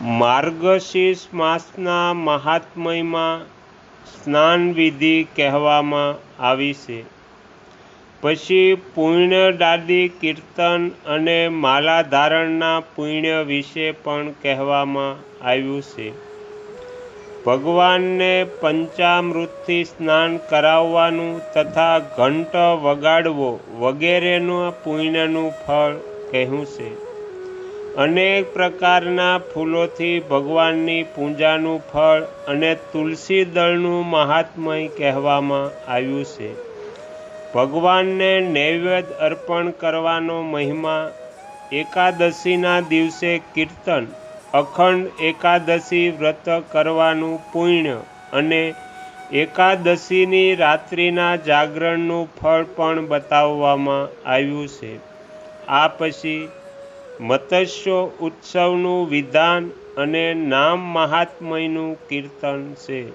માર્ગશીર્ષ માસના મહાત્મયમાં સ્નાનવિધિ કહેવામાં આવી છે. પછી પુણ્યદાદી કીર્તન અને માલાધારણના પુણ્ય વિશે પણ કહેવામાં આવ્યું છે. ભગવાનને પંચામૃતથી સ્નાન કરાવવાનું તથા ઘંટ વગાડવો વગેરેનું પુણ્યનું ફળ કહ્યું છે. અનેક પ્રકારના ફૂલોથી ભગવાનની પૂજાનું ફળ અને તુલસી દળનું મહાત્મય કહેવામાં આવ્યું છે. ભગવાનને નૈવેદ્ય અર્પણ કરવાનો મહિમા એકાદશીના દિવસે કીર્તન, અખંડ એકાદશી વ્રત કરવાનું પુણ્ય અને એકાદશીની રાત્રિના જાગરણનું ફળ પણ બતાવવામાં આવ્યું છે. આ પછી મત્સ્ય ઉત્સવનું વિધાન અને નામ મહાત્મયનું કીર્તન છે.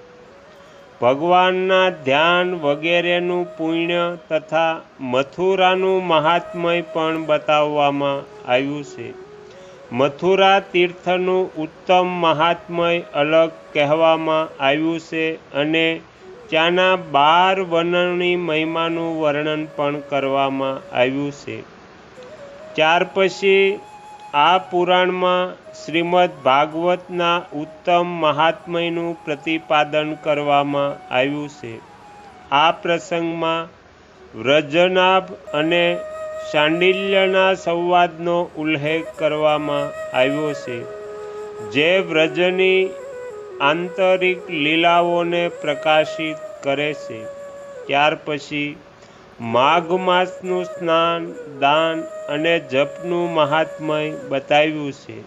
ભગવાનના ધ્યાન વગેરેનું પુણ્ય તથા મથુરાનું મહાત્મય પણ બતાવવામાં આવ્યું છે. મથુરા તીર્થનું ઉત્તમ મહાત્મય અલગ કહેવામાં આવ્યું છે અને ત્યાંના બાર વનની મહિમાનું વર્ણન પણ કરવામાં આવ્યું છે. ત્યાર પછી આ પુરાણમાં શ્રીમદ ભાગવતના ઉત્તમ મહાત્મયનું પ્રતિપાદન કરવામાં આવ્યું છે. આ પ્રસંગમાં વ્રજનાભ અને શાંડિલ્યના સંવાદનો ઉલ્લેખ કરવામાં આવ્યો છે, જે વ્રજની આંતરિક લીલાઓને પ્રકાશિત કરે છે. ત્યાર પછી માઘ માસનું સ્નાન, દાન અને જપનું મહાત્મય બતાવ્યું છે.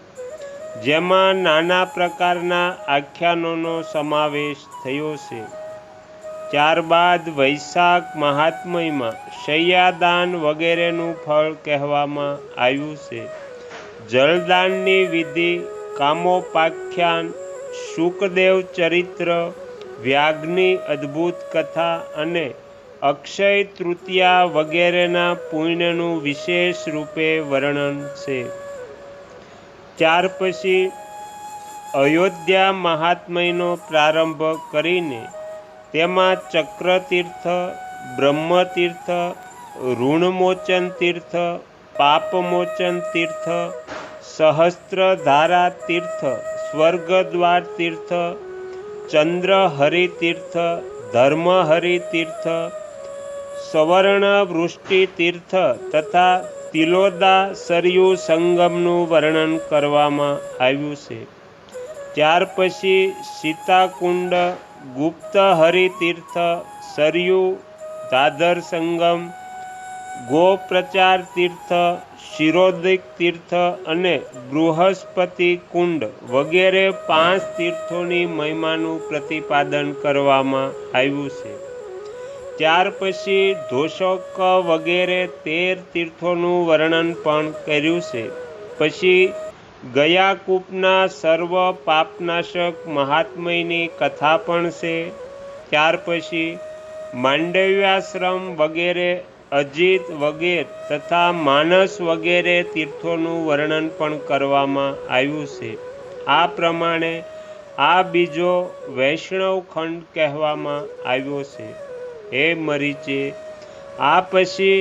જેમાં નાના પ્રકારના આખ્યાનોનો સમાવેશ થયો છે. ત્યારબાદ વૈશાખ મહાત્મયમાં શૈયાદાન વગેરેનું ફળ કહેવામાં આવ્યું છે. જળદાનની વિધિ, કામોપાખ્યાન શુકદેવ ચરિત્ર વ્યાગની અદ્ભુત કથા અને અક્ષય તૃતીયા વગેરેના પુણ્યનું વિશેષ રૂપે વર્ણન છે. ત્યાર પછી અયોધ્યા મહાત્મયનો પ્રારંભ કરીને તેમાં ચક્રતીર્થ, બ્રહ્મતીર્થ, ઋણમોચન તીર્થ, પાપમોચન તીર્થ, સહસ્ત્રધારા તીર્થ, સ્વર્ગદ્વાર તીર્થ, ચંદ્રહરિ તીર્થ ધર્મહરિ તીર્થ સવર્ણ વૃષ્ટિ તીર્થ તથા તિલોદા સરયુ સંગમનું વર્ણન કરવામાં આવ્યું છે. ત્યાર પછી સીતાકુંડ, ગુપ્ત હરિતીર્થ, સરયુ, દાદર સંગમ ગોપ્રચાર તીર્થ શિરોદિક તીર્થ અને બૃહસ્પતિ કુંડ વગેરે પાંચ તીર્થોની મહિમાનું પ્રતિપાદન કરવામાં આવ્યું છે. ત્યાર પછી ધોષક વગેરે તેર તીર્થોનું વર્ણન પણ કર્યું છે. પછી ગયા કૂપના સર્વ પાપનાશક મહાત્મયની કથા પણ છે. ત્યાર પછી માંડવ્યાશ્રમ વગેરે અજીત વગેરે તથા માનસ વગેરે તીર્થોનું વર્ણન પણ કરવામાં આવ્યું છે. આ પ્રમાણે આ બીજો વૈષ્ણવ ખંડ કહેવામાં આવ્યો છે. હે મરીચે આ પછી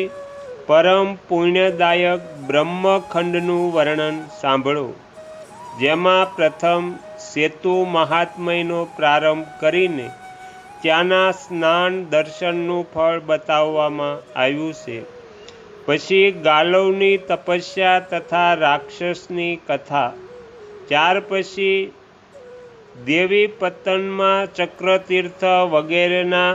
પરમ પુણ્યદાયક બ્રહ્મખંડનું વર્ણન સાંભળો, જેમાં પ્રથમ સેતુ મહાત્મયનો પ્રારંભ કરીને ત્યાંના સ્નાન દર્શનનું ફળ બતાવવામાં આવ્યું છે. પછી ગાલવની તપસ્યા તથા રાક્ષસની કથા, ત્યાર પછી દેવી પતનમાં ચક્રતીર્થ વગેરેના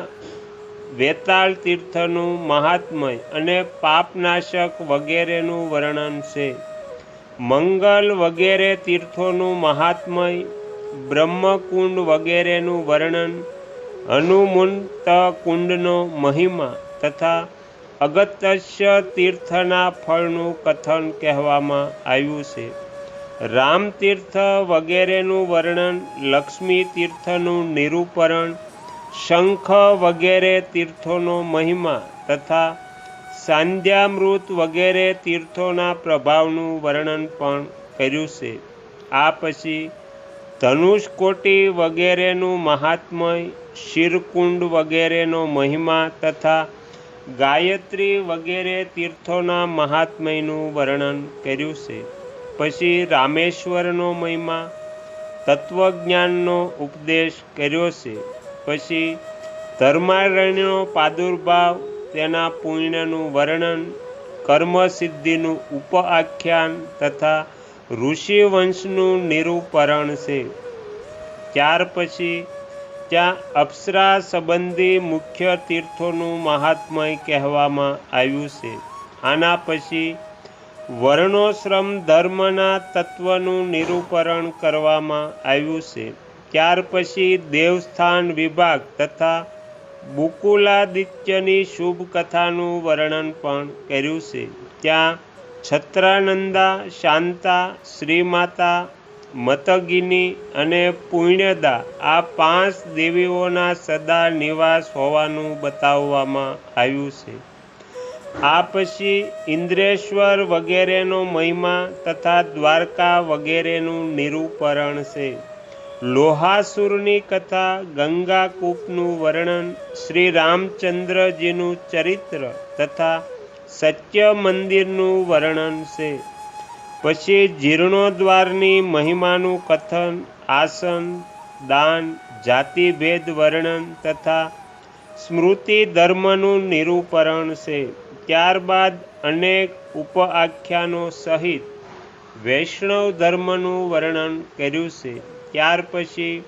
વેતાળ તીર્થનું મહાત્મય અને પાપનાશક વગેરેનું વર્ણન છે. મંગલ વગેરે તીર્થોનું મહાત્મય, બ્રહ્મકુંડ વગેરેનું વર્ણન, હનુમંત કુંડનો મહિમા તથા અગત્ય તીર્થના ફળનું કથન કહેવામાં આવ્યું છે. રામતીર્થ વગેરેનું વર્ણન લક્ષ્મી તીર્થનું નિરૂપરણ શંખ વગેરે તીર્થોનો મહિમા તથા સાંધ્યામૃત વગેરે તીર્થોના પ્રભાવનું વર્ણન પણ કર્યું છે. આ પછી ધનુષકોટી વગેરેનું મહાત્મય, શિરકુંડ વગેરેનો મહિમા તથા ગાયત્રી વગેરે તીર્થોના મહાત્મયનું વર્ણન કર્યું છે. પછી રામેશ્વરનો મહિમા, તત્વજ્ઞાનનો ઉપદેશ કર્યો છે. પછી ધર્મારણ્યનો પ્રાદુર્ભાવ તેના પુણ્યનું વર્ણન, કર્મસિદ્ધિનું ઉપઆખ્યાન તથા ઋષિવંશનું નિરૂપરણ છે. ત્યાર પછી ત્યાં અપ્સરા સંબંધી મુખ્ય તીર્થોનું મહાત્મય કહેવામાં આવ્યું છે. આના પછી વર્ણોશ્રમ ધર્મના તત્વનું નિરૂપરણ કરવામાં આવ્યું છે. ત્યાર પછી દેવસ્થાન વિભાગ તથા બુકુલાદિત્યની શુભ કથાનું વર્ણન પણ કર્યું છે. ત્યાં છત્રાનંદા, શાંતા, શ્રીમાતા, મતગિની અને પુણ્યદા આ પાંચ દેવીઓના સદા નિવાસ હોવાનું બતાવવામાં આવ્યું છે. આ પછી ઇન્દ્રેશ્વર વગેરેનો મહિમા તથા દ્વારકા વગેરેનું નિરૂપરણ છે. લોહાસુરની કથા, ગંગાકૂપનું વર્ણન શ્રી રામચંદ્રજીનું ચરિત્ર તથા સત્ય મંદિરનું વર્ણન છે. પછી જીર્ણોદ્વારની મહિમાનું કથન, આસન, દાન, જાતિભેદ વર્ણન તથા સ્મૃતિ ધર્મનું નિરૂપરણ છે. ત્યારબાદ અનેક ઉપઆખ્યાનો સહિત વૈષ્ણવ ધર્મનું વર્ણન કર્યું છે. ત્યાર પછી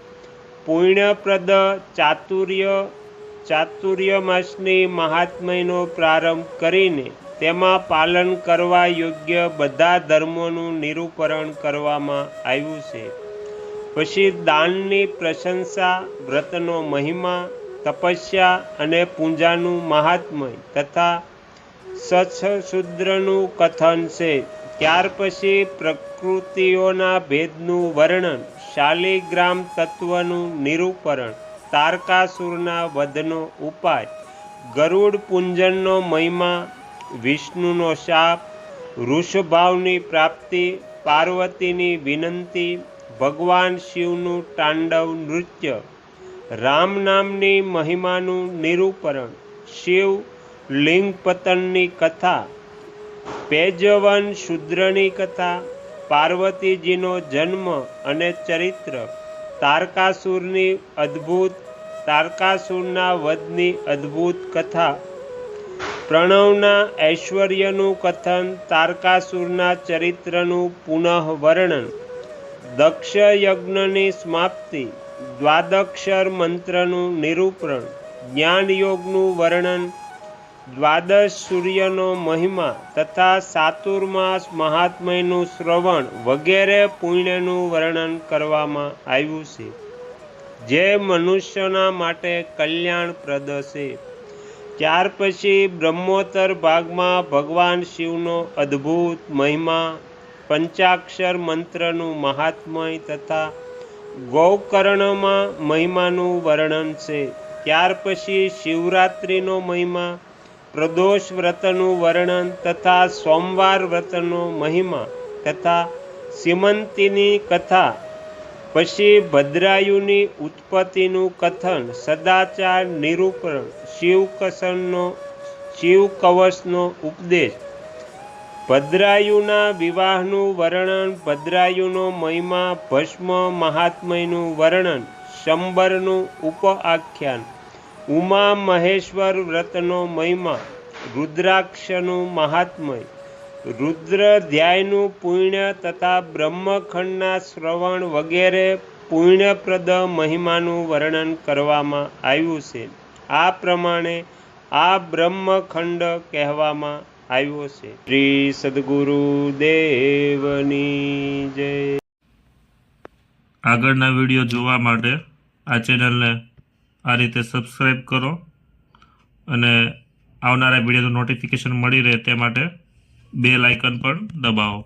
પુણ્યપ્રદ ચાતુર્ય ચાતુર્ય માસની મહાત્મયનો પ્રારંભ કરીને તેમાં પાલન કરવા યોગ્ય બધા ધર્મોનું નિરૂપરણ કરવામાં આવ્યું છે. પછી દાનની પ્રશંસા, વ્રતનો મહિમા, તપસ્યા અને પૂજાનું મહાત્મય તથા સત્સશુદ્રનું કથન છે. ત્યાર પછી પ્રકૃતિઓના ભેદનું વર્ણન શાલિગ્રામ તત્વનું નિરૂપરણ તારકાસુરના વધનો ઉપાય. ગરુડ પૂંજનનો મહિમા, વિષ્ણુનો શાપ વૃષભાવની પ્રાપ્તિ, પાર્વતીની વિનંતી, ભગવાન શિવનું તાંડવ નૃત્ય, રામ નામની મહિમાનું નિરૂપરણ, શિવ લિંગ પતનની કથા, પેજવન શુદ્રની કથા પાર્વતીજીનો જન્મ અને ચરિત્ર. તારકાસુરની અદ્ભુત, તારકાસુરના વધની અદ્ભુત કથા. પ્રણવના ઐશ્વર્યનું કથન, તારકાસુરના ચરિત્રનું પુનઃ વર્ણન દક્ષ યજ્ઞની સમાપ્તિ, દ્વાદક્ષર મંત્રનું નિરૂપણ, જ્ઞાનયોગનું વર્ણન દ્વાદશ સૂર્યનો મહિમા તથા સાતુર્માસ મહાત્મયનું શ્રવણ વગેરે પુણ્યનું વર્ણન કરવામાં આવ્યું છે, જે મનુષ્યના માટે કલ્યાણપ્રદ છે. ત્યાર પછી બ્રહ્મોત્તર ભાગમાં ભગવાન શિવનો અદ્ભુત મહિમા, પંચાક્ષર મંત્રનું મહાત્મય તથા ગૌકર્ણમાં મહિમાનું વર્ણન છે. ત્યાર પછી શિવરાત્રિનો મહિમા પ્રદોષ વ્રતનું વર્ણન તથા સોમવાર વ્રતનો મહિમા તથા સિમંતીની કથા પછી ભદ્રાયુની ઉત્પત્તિનું કથન સદાચાર નિરૂપણ શિવકસનનો શિવકવચનો ઉપદેશ. ભદ્રાયુના વિવાહનું વર્ણન ભદ્રાયુનો મહિમા ભસ્મ મહાત્મયનું વર્ણન શંબરનું ઉપઆખ્યાન ઉમા મહેશ્વર વ્રતનો મહિમા, રુદ્રાક્ષનું મહાત્મય. રુદ્ર ધ્યાયનું પુણ્ય તથા બ્રહ્મખંડના શ્રવણ વગેરે પુણ્યપ્રદ મહિમાનું વર્ણન કરવામાં આવ્યું છે. આ પ્રમાણે આ બ્રહ્મખંડ કહેવામાં આવ્યો છે. શ્રી સદગુરુ દેવની જય. આગળના વીડિયો જોવા માટે આ ચેનલને આ રીતે સબસ્ક્રાઈબ કરો અને આવનારા વિડીયોનું નોટિફિકેશન મળી રહે તે માટે બે લાઇકન પણ દબાવો.